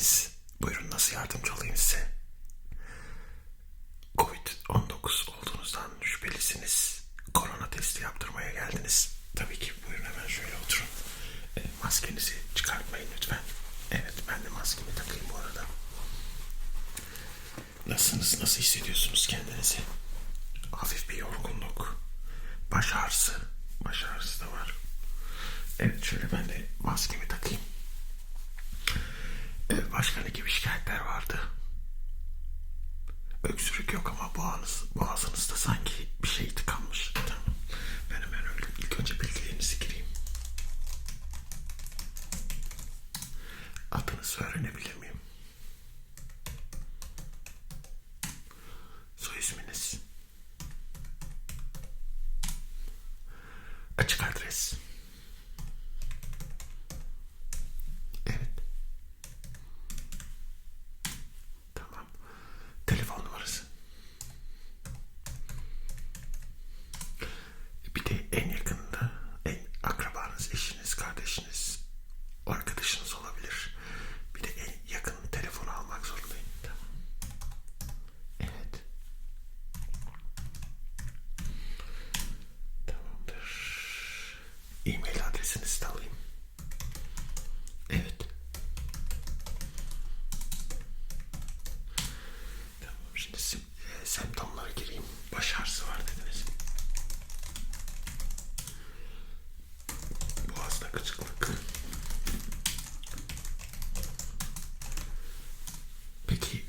geldiniz. Buyurun nasıl yardımcı olayım size? Covid-19 olduğunuzdan şüphelisiniz. Korona testi yaptırmaya geldiniz. Tabii ki buyurun hemen şöyle oturun. E, maskenizi çıkartmayın lütfen. Evet ben de maskemi takayım bu arada. Nasılsınız? Nasıl hissediyorsunuz kendinizi? Hafif bir yorgunluk. Baş ağrısı. Baş ağrısı da var. Evet şöyle ben de maskemi takayım. Evet, başka ne gibi şikayetler vardı? Öksürük yok ama boğazınız, boğazınızda sanki bir şey tıkanmış. Tamam. Ben hemen öyle ilk önce bilgilerinizi gireyim. Adınızı öğrenebilir miyim? Soy isminiz? Açık adres. Evet. Tamam. Telefon numarası. Bir de en yakında en akrabanız, eşiniz, kardeşiniz, arkadaşınız olabilir. Bir de en yakın telefonu almak zorundayım. Tamam. Evet. Tamamdır. E-mail adresinizi de alayım. Evet. Tamam şimdi sim- e, semptomlara gireyim. Baş ağrısı var dediniz. Boğazda gıcıklık. Peki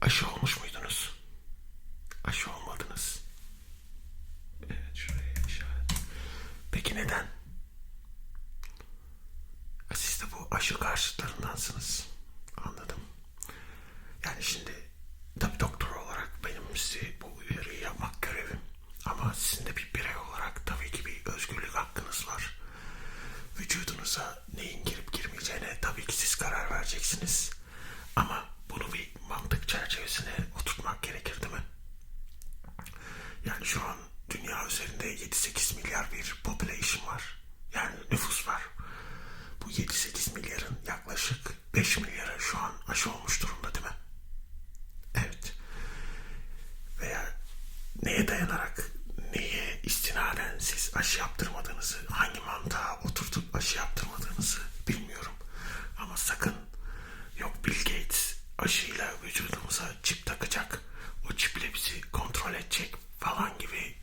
aşı olmuş muydunuz? Aşı olmadınız. Evet şuraya işaret. Peki neden? Ha, Siz de bu aşı karşıtlarındansınız. Anladım. Yani şimdi tabii doktor olarak benim size bu uyarıyı yapmak görevim. Ama sizin de bir birey olarak tabii ki bir özgürlük hakkınız var. Vücudunuza neyin girip girmeyeceğine tabii ki siz karar vereceksiniz. Ama bunu bir mantık çerçevesine oturtmak gerekir değil mi? Yani şu an dünya üzerinde 7-8 milyar bir population var. Yani nüfus var. Bu 7-8 milyarın yaklaşık 5 milyarı şu an aşı olmuş durumda değil mi? Evet. Veya neye dayanarak, neye istinaden siz aşı yaptırmadığınızı, hangi mantığa oturtup aşı yaptırmadığınızı bilmiyorum. Ama sakın yok Bill Gates aşıyla vücudumuza çip takacak, o çiple bizi kontrol edecek falan gibi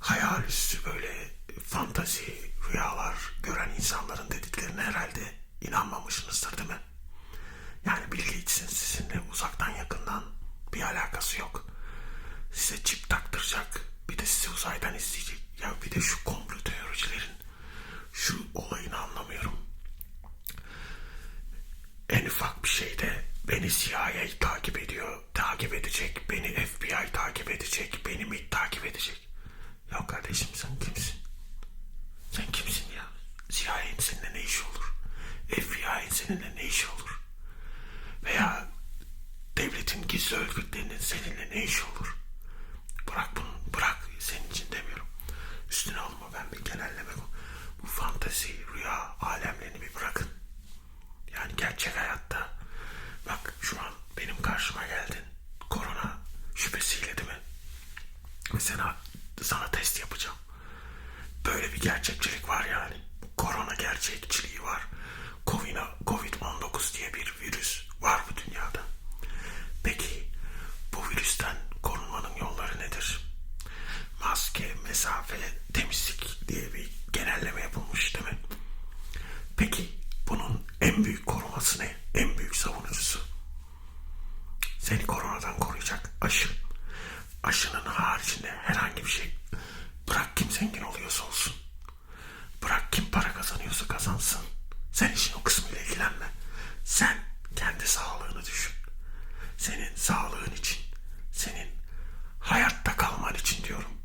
hayal üstü böyle fantazi rüyalar gören insanların dediklerine herhalde inanmamışsınızdır değil mi? Yani Bill Gates'in sizinle uzaktan yakından bir alakası yok. Size çip taktıracak, bir de sizi uzaydan izleyecek. Ya bir de şu komplo teoricilerin şu olayını anlamıyorum. En ufak bir şeyde beni CIA takip ediyor, takip edecek, beni FBI takip edecek, beni MIT takip edecek. Ya kardeşim sen kimsin? Sen kimsin ya? CIA'nin seninle ne işi olur? FBI'nin seninle ne işi olur? Veya devletin gizli örgütlerinin seninle ne işi olur? Bırak bunu, bırak senin için demiyorum. Üstüne alma ben bir genelleme bu. Bu fantezi, rüya alemlerini bir bırakın. Yani gerçek hayatta bak şu an benim karşıma geldin. Korona şüphesiyle değil mi? Mesela sana test yapacağım. Böyle bir gerçekçilik var yani. Korona gerçekçiliği var. Covid-19 diye bir virüs var bu dünyada. Peki bu virüsten korunmanın yolları nedir? Maske, mesafe, temizlik diye bir genelleme yapılmış değil mi? Peki bunun en büyük koruması ne? En büyük savunucusu? Seni koronadan koruyacak aşı. Aşının haricinde herhangi bir şey. Bırak kim zengin oluyorsa olsun. Bırak kim para kazanıyorsa kazansın. Sen işin o kısmıyla ilgilenme. Sen kendi sağlığını düşün. Senin sağlığın için, senin hayatta kalman için diyorum.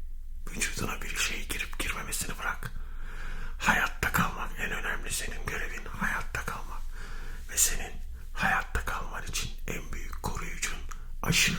Vücuduna bir şey girip girmemesini bırak. Hayatta kalmak önemli senin görevin hayatta kalmak. Ve senin hayatta kalman için en büyük koruyucun aşı.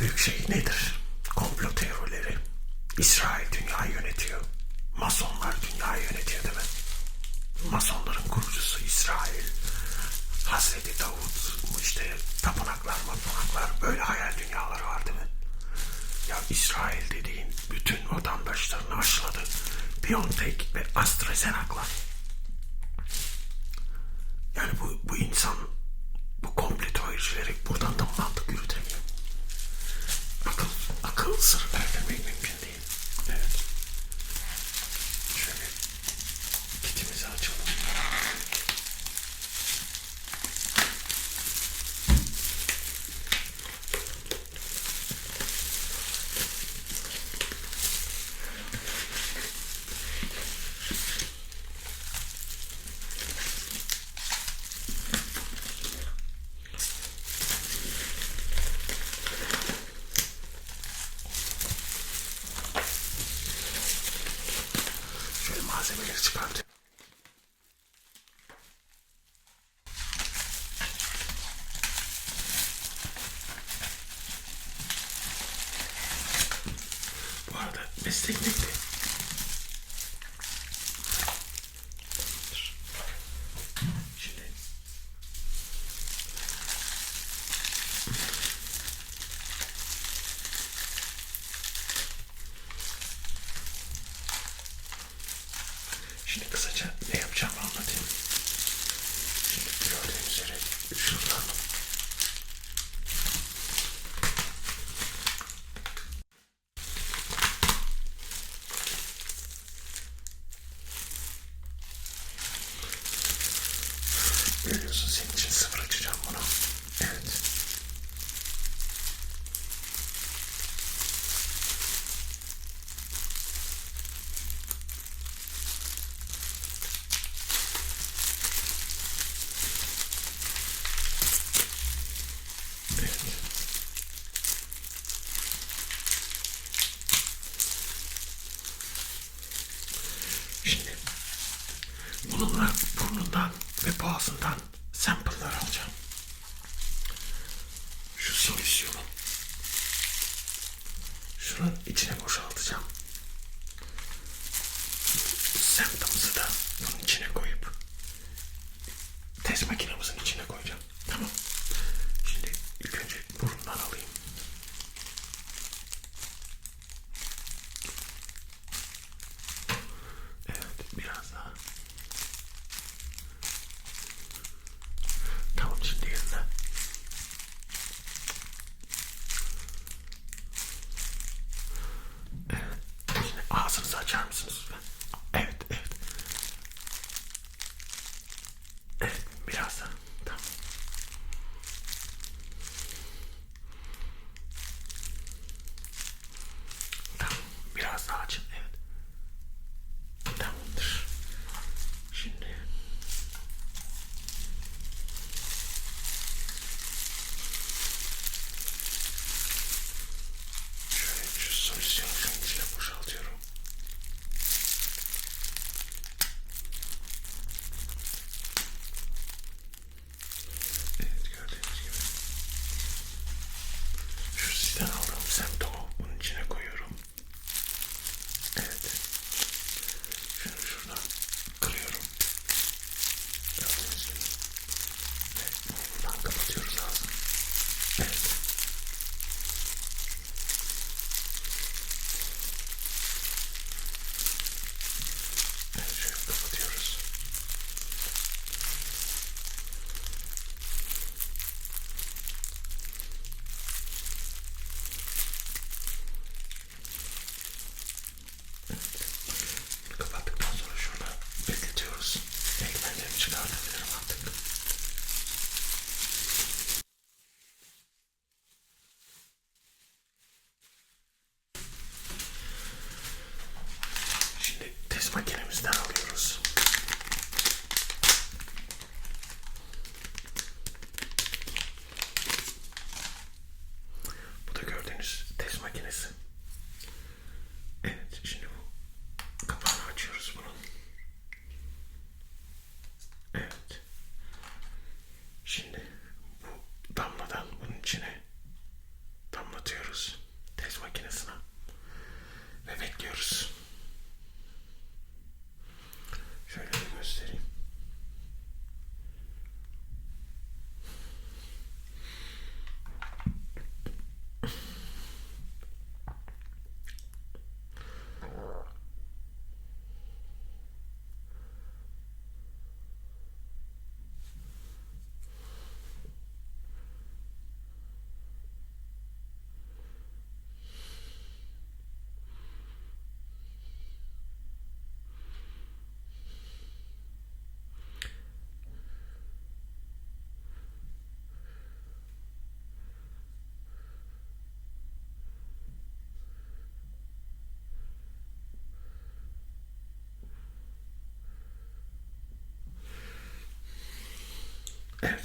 Büyük şey nedir? Komplo teorileri. İsrail dünyayı yönetiyor. Masonlar dünyayı yönetiyor değil mi? Masonların kurucusu İsrail. Hazreti Davut, işte tapınaklar, mapınaklar böyle hayal dünyaları var değil mi? Ya İsrail dediğin bütün vatandaşlarını aşıladı. BioNTech ve AstraZeneca'la. Yani bu, bu insan bu komple teorileri buradan da akıl sır erdirmek mümkün değil. Evet. Şöyle kitimizi açalım. Şöyle malzemeleri çıkartıyorum. Neydi? Şimdi Şimdi kısaca ne yapacağımı anlatayım. Şimdi gördüğünüz üzere şuradan Görüyorsun senin için sıfır açacağım bunu. Evet. Evet. Şimdi bununla burnundan ve boğazından sample'lar alacağım. Şu solüsyonu şunun içine boşaltacağım. Sample'ımızı da bunun içine koyup test makinemizin içine koyacağım. Tamam. Şimdi ilk önce burundan alayım.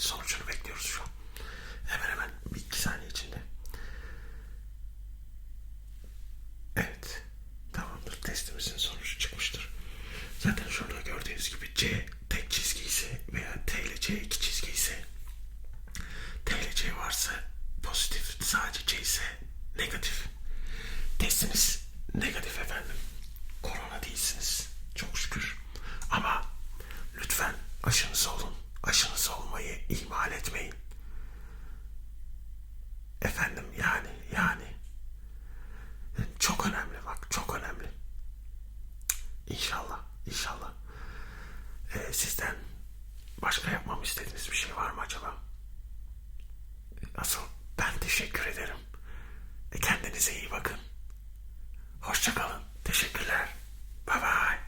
Sonucunu bekliyoruz şu an. Hemen hemen bir iki saniye içinde. Evet. Tamamdır. Testimizin sonucu çıkmıştır. Zaten şurada gördüğünüz gibi C tek çizgi ise veya T ile C iki çizgi ise T ile C varsa pozitif, sadece C ise negatif. Testiniz İnşallah. Ee, sizden başka yapmamı istediğiniz bir şey var mı acaba? Asıl ben teşekkür ederim. E, kendinize iyi bakın.